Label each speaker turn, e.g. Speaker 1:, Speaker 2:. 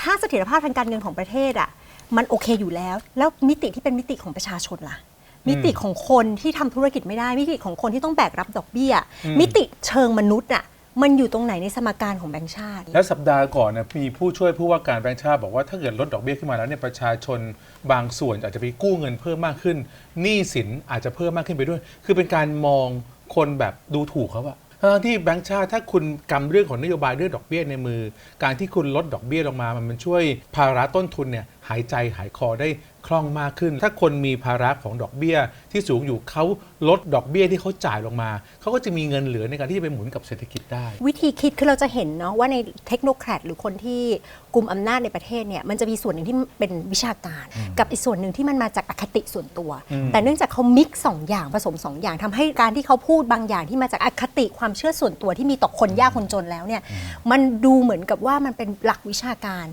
Speaker 1: ถ้าเสถียรภาพทางการเงินของประเทศอะมันโอเคอยู่แล้ว แล้วมิติที่เป็นมิติของประชาชนล่ะ มิติของคนที่ทำธุรกิจไม่ได้ มิติของคนที่ต้องแบกรับดอกเบี้ย มิติเชิงมนุษย์อะมันอยู่ตรงไหนในสมการของแบงก์ชาติ
Speaker 2: แล้วสัปดาห์ก่อนนะมีผู้ช่วยผู้ว่าการแบงก์ชาติบอกว่าถ้าเกิดลดดอกเบี้ยขึ้นมาแล้วเนี่ยประชาชนบางส่วนอาจจะไปกู้เงินเพิ่มมากขึ้นหนี้สินอาจจะเพิ่มมากขึ้นไปด้วย คือเป็นการมองคนแบบดูถูกเขาอะ ทั้งที่แบงก์ชาติถ้าคุณกำเรื่องของนโยบายเรื่องดอกเบี้ยในมือ การที่คุณลดดอกเบี้ยลงมามันช่วยภาระต้นทุนเนี่ย หายใจหายคอได้คล่องมากขึ้น ถ้าคนมีภาระของดอกเบี้ยที่สูงอยู่เขาลดดอกเบี้ยที่เขาจ่ายลงมา เขาก็จะมีเงินเหลือในการที่จะไปหมุนกับเศรษฐกิจได้
Speaker 1: วิธีคิดคือเราจะเห็นเนาะว่าในเทคโนแครดหรือคนที่กลุ่มอำนาจในประเทศเนี่ยมันจะมีส่วนหนึ่งที่เป็นวิชาการ กับอีกส่วนหนึ่งที่มันมาจากอคติส่วนตัว แต่เนื่องจากเขามิกซ์สองอย่างผสมสองอย่างทำให้การที่เขาพูดบางอย่างที่มาจากอคติความเชื่อส่วนตัวที่มีต่อคนยากคนจนแล้วเนี่ยมันดูเหมือนกับว่ามันเป็นหลักวิชาการ